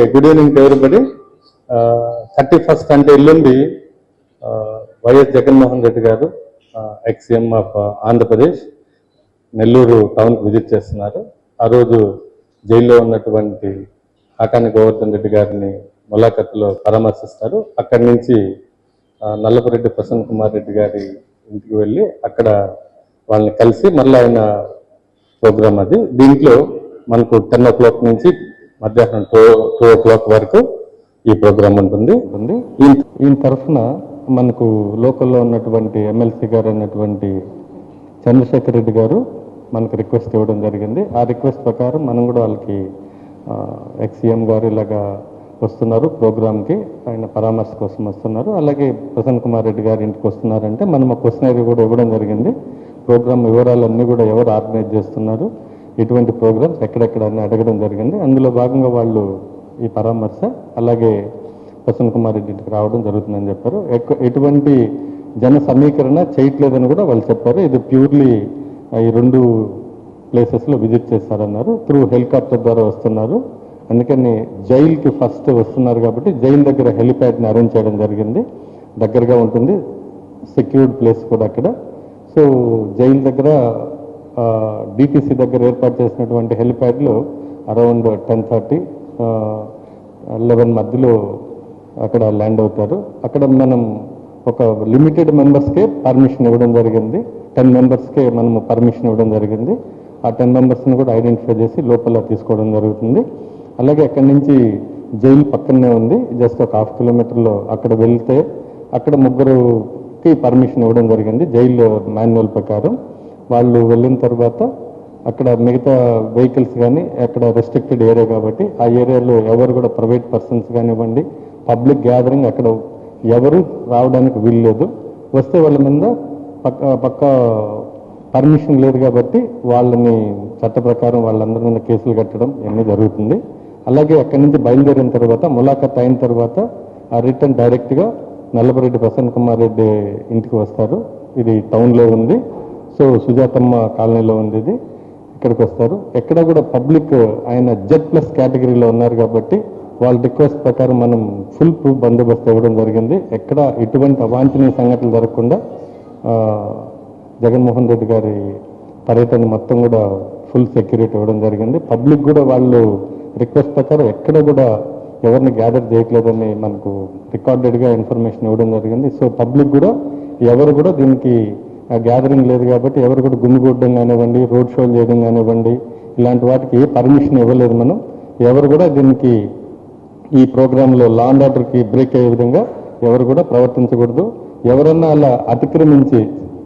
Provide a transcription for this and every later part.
Okay good evening everybody thirty first అంటే ఎల్లుండి YS Jaganmohan Reddy గారు ఎక్స్ఎం ఆఫ్ ఆంధ్రప్రదేశ్ నెల్లూరు టౌన్కి విజిట్ చేస్తున్నారు. ఆ రోజు జైల్లో ఉన్నటువంటి కాకాని గోవర్ధన్ రెడ్డి గారిని ములాఖత్తులో పరామర్శిస్తారు. అక్కడి నుంచి నల్లపురెడ్డి ప్రసన్న కుమార్ రెడ్డి గారి ఇంటికి వెళ్ళి అక్కడ వాళ్ళని కలిసి మళ్ళీ ఆయన ప్రోగ్రామ్ అది. దీంట్లో మనకు టెన్ ఓ క్లాక్ నుంచి మధ్యాహ్నం టూ టూ ఓ క్లాక్ వరకు ఈ ప్రోగ్రామ్ ఉంటుంది. ఉంది ఈ ఈ తరఫున మనకు లోకల్లో ఉన్నటువంటి ఎమ్మెల్సీ గారు అన్నటువంటి చంద్రశేఖర్ రెడ్డి గారు మనకు రిక్వెస్ట్ ఇవ్వడం జరిగింది. ఆ రిక్వెస్ట్ ప్రకారం మనం కూడా వాళ్ళకి ఎక్స్సీఎం గారు ఇలాగా వస్తున్నారు ప్రోగ్రామ్కి. ఆయన పరామర్శ కోసం వస్తున్నారు. అలాగే ప్రసన్న కుమార్ రెడ్డి గారి ఇంటికి వస్తున్నారంటే మనం క్వశ్చనరీ కూడా ఇవ్వడం జరిగింది. ప్రోగ్రామ్ వివరాలన్నీ కూడా ఎవరు ఆర్గనైజ్ చేస్తున్నారు ఎటువంటి ప్రోగ్రామ్స్ ఎక్కడెక్కడ అని అడగడం జరిగింది. అందులో భాగంగా వాళ్ళు ఈ పరామర్శ అలాగే ప్రసన్న కుమార్ రెడ్డి ఇంటికి రావడం జరుగుతుందని చెప్పారు. ఎటువంటి జన సమీకరణ చేయట్లేదని కూడా వాళ్ళు చెప్పారు. ఇది ప్యూర్లీ ఈ రెండు ప్లేసెస్లో విజిట్ చేస్తారన్నారు. త్రూ హెలికాప్టర్ ద్వారా వస్తున్నారు. అందుకని జైలుకి ఫస్ట్ వస్తున్నారు కాబట్టి జైలు దగ్గర హెలిప్యాడ్ని అరేంజ్ చేయడం జరిగింది. దగ్గరగా ఉంటుంది. సెక్యూర్డ్ ప్లేస్ కూడా అక్కడ. సో జైలు దగ్గర డిటీసీ దగ్గర ఏర్పాటు చేసినటువంటి హెలిప్యాడ్లో అరౌండ్ టెన్ థర్టీ లెవెన్ మధ్యలో అక్కడ ల్యాండ్ అవుతారు. అక్కడ మనం ఒక లిమిటెడ్ మెంబర్స్కే పర్మిషన్ ఇవ్వడం జరిగింది. టెన్ మెంబర్స్కే మనము పర్మిషన్ ఇవ్వడం జరిగింది. ఆ టెన్ మెంబర్స్ని కూడా ఐడెంటిఫై చేసి లోపల తీసుకోవడం జరుగుతుంది. అలాగే అక్కడి నుంచి జైలు పక్కనే ఉంది. జస్ట్ ఒక హాఫ్ కిలోమీటర్లో అక్కడ వెళ్తే అక్కడ ముగ్గురుకి పర్మిషన్ ఇవ్వడం జరిగింది. జైలు మాన్యువల్ ప్రకారం. వాళ్ళు వెళ్ళిన తర్వాత అక్కడ మిగతా వెహికల్స్ కానీ అక్కడ రెస్ట్రిక్టెడ్ ఏరియా కాబట్టి ఆ ఏరియాలో ఎవరు కూడా ప్రైవేట్ పర్సన్స్ కానివ్వండి పబ్లిక్ గ్యాదరింగ్ అక్కడ ఎవరు రావడానికి వీల్లేదు. వస్తే వాళ్ళ మీద పక్క పక్క పర్మిషన్ లేదు కాబట్టి వాళ్ళని చట్ట ప్రకారం వాళ్ళందరి మీద కేసులు కట్టడం ఇవన్నీ జరుగుతుంది. అలాగే అక్కడి నుంచి బయలుదేరిన తర్వాత ములాఖత్ అయిన తర్వాత ఆ రిటర్న్ డైరెక్ట్గా నల్లపరెడ్డి ప్రసన్న కుమార్ రెడ్డి ఇంటికి వస్తారు. ఇది టౌన్లో ఉంది. సో సుజాతమ్మ కాలనీలో ఉంది ఇది ఇక్కడికి వస్తారు. ఎక్కడ కూడా పబ్లిక్ ఆయన జెడ్ ప్లస్ కేటగిరీలో ఉన్నారు కాబట్టి వాళ్ళ రిక్వెస్ట్ ప్రకారం మనం ఫుల్ ప్రూఫ్ బందోబస్తు ఇవ్వడం జరిగింది. ఎక్కడ ఎటువంటి అవాంఛనీయ సంఘటనలు జరగకుండా జగన్మోహన్ రెడ్డి గారి పర్యటన మొత్తం కూడా ఫుల్ సెక్యూరిటీ ఇవ్వడం జరిగింది. పబ్లిక్ కూడా వాళ్ళు రిక్వెస్ట్ ప్రకారం ఎక్కడ కూడా ఎవరిని గ్యాదర్ చేయట్లేదని మనకు రికార్డెడ్గా ఇన్ఫర్మేషన్ ఇవ్వడం జరిగింది. సో పబ్లిక్ కూడా ఎవరు కూడా దీనికి ఆ గ్యాదరింగ్ లేదు కాబట్టి ఎవరు కూడా గుమ్మిగూడడం కానివ్వండి రోడ్ షోలు చేయడం కానివ్వండి ఇలాంటి వాటికి పర్మిషన్ ఇవ్వలేదు మనం. ఎవరు కూడా దీనికి ఈ ప్రోగ్రాంలో లా అండ్ ఆర్డర్కి బ్రేక్ అయ్యే విధంగా ఎవరు కూడా ప్రవర్తించకూడదు. ఎవరన్నా అలా అతిక్రమించి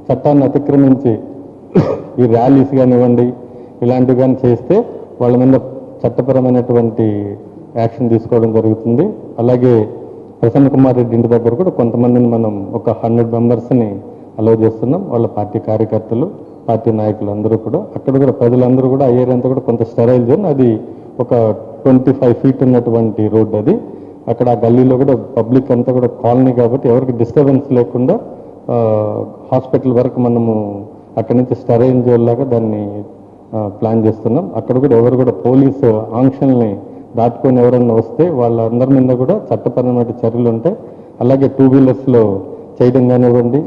చట్టాన్ని అతిక్రమించి ఈ ర్యాలీస్ కానివ్వండి ఇలాంటివి కానీ చేస్తే వాళ్ళ మీద చట్టపరమైనటువంటి యాక్షన్ తీసుకోవడం జరుగుతుంది. అలాగే ప్రసన్న కుమార్ రెడ్డి ఇంటి దగ్గర కూడా కొంతమందిని మనం ఒక హండ్రెడ్ మెంబర్స్ని అలో చేస్తున్నాం. వాళ్ళ పార్టీ కార్యకర్తలు పార్టీ నాయకులు అందరూ కూడా అక్కడ కూడా ప్రజలందరూ కూడా ఆ అంతా కూడా కొంత స్టెరైల్ జోన్. అది ఒక ట్వంటీ ఫైవ్ ఫీట్ ఉన్నటువంటి రోడ్ అది. అక్కడ ఆ గల్లీలో కూడా పబ్లిక్ అంతా కూడా కాలనీ కాబట్టి ఎవరికి డిస్టర్బెన్స్ లేకుండా హాస్పిటల్ వరకు మనము అక్కడి నుంచి స్టెరైన్ జోన్ లాగా దాన్ని ప్లాన్ చేస్తున్నాం. అక్కడ కూడా ఎవరు కూడా పోలీసు ఆంక్షల్ని దాటుకొని ఎవరన్నా వస్తే వాళ్ళందరి మీద కూడా చట్టపరమైన చర్యలు ఉంటాయి. అలాగే టూ వీలర్స్లో చేయడం కానివ్వండి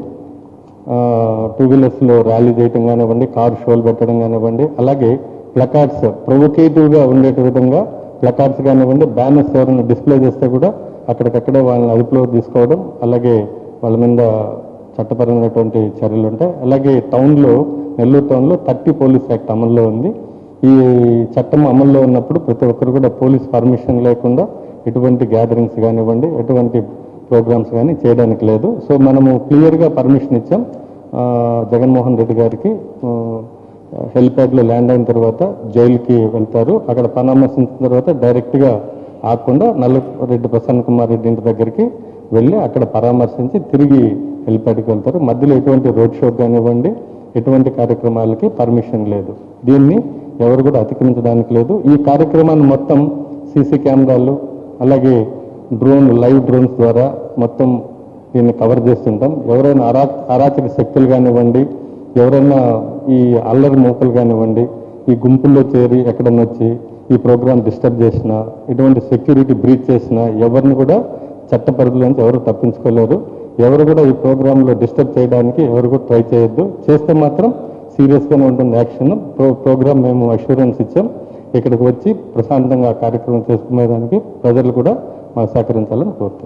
టూ వీలర్స్లో ర్యాలీ చేయడం కానివ్వండి కార్ షోలు పెట్టడం కానివ్వండి అలాగే ప్లకార్డ్స్ ప్రొవొకేటివ్గా ఉండే విధంగా ప్లకార్డ్స్ కానివ్వండి బ్యానర్స్ ఎవరైనా డిస్ప్లే చేస్తే కూడా అక్కడికక్కడే వాళ్ళని అదుపులో తీసుకోవడం అలాగే వాళ్ళ మీద చట్టపరమైనటువంటి చర్యలు ఉంటాయి. అలాగే టౌన్లో నెల్లూరు టౌన్లో థర్టీ పోలీస్ యాక్ట్ అమల్లో ఉంది. ఈ చట్టం అమల్లో ఉన్నప్పుడు ప్రతి ఒక్కరు కూడా పోలీస్ పర్మిషన్ లేకుండా ఎటువంటి గ్యాదరింగ్స్ కానివ్వండి ఎటువంటి ప్రోగ్రామ్స్ కానీ చేయడానికి లేదు. సో మనము క్లియర్గా పర్మిషన్ ఇచ్చాం. జగన్మోహన్ రెడ్డి గారికి హెలిప్యాడ్లో ల్యాండ్ అయిన తర్వాత జైలుకి వెళ్తారు. అక్కడ పరామర్శించిన తర్వాత డైరెక్ట్గా ఆకుండా నల్లరెడ్డి ప్రసన్న కుమార్ రెడ్డి ఇంటి దగ్గరికి వెళ్ళి అక్కడ పరామర్శించి తిరిగి హెలిప్యాడ్కి వెళ్తారు. మధ్యలో ఎటువంటి రోడ్ షో కానివ్వండి ఎటువంటి కార్యక్రమాలకి పర్మిషన్ లేదు. దీన్ని ఎవరు కూడా అతిక్రమించడానికి లేదు. ఈ కార్యక్రమాన్ని మొత్తం సీసీ కెమెరాలు అలాగే డ్రోన్ లైవ్ డ్రోన్స్ ద్వారా మొత్తం దీన్ని కవర్ చేస్తుంటాం. ఎవరైనా అరా అరాచక శక్తులు కానివ్వండి ఎవరైనా ఈ అల్లరి మూకలు కానివ్వండి ఈ గుంపుల్లో చేరి ఎక్కడన్నా వచ్చి ఈ ప్రోగ్రామ్ డిస్టర్బ్ చేసినా ఇటువంటి సెక్యూరిటీ బ్రీచ్ చేసినా ఎవరిని కూడా చట్ట పరిధిలోంచి ఎవరు తప్పించుకోలేరు. ఎవరు కూడా ఈ ప్రోగ్రాంలో డిస్టర్బ్ చేయడానికి ఎవరు కూడా ట్రై చేయొద్దు. చేస్తే మాత్రం సీరియస్గానే ఉంటుంది యాక్షన్. ప్రో ప్రోగ్రామ్ మేము అష్యూరెన్స్ ఇచ్చాం. ఇక్కడికి వచ్చి ప్రశాంతంగా కార్యక్రమం చేసుకునేదానికి ప్రజలు కూడా మాకు సహకరించాలని కోరుతున్నాం.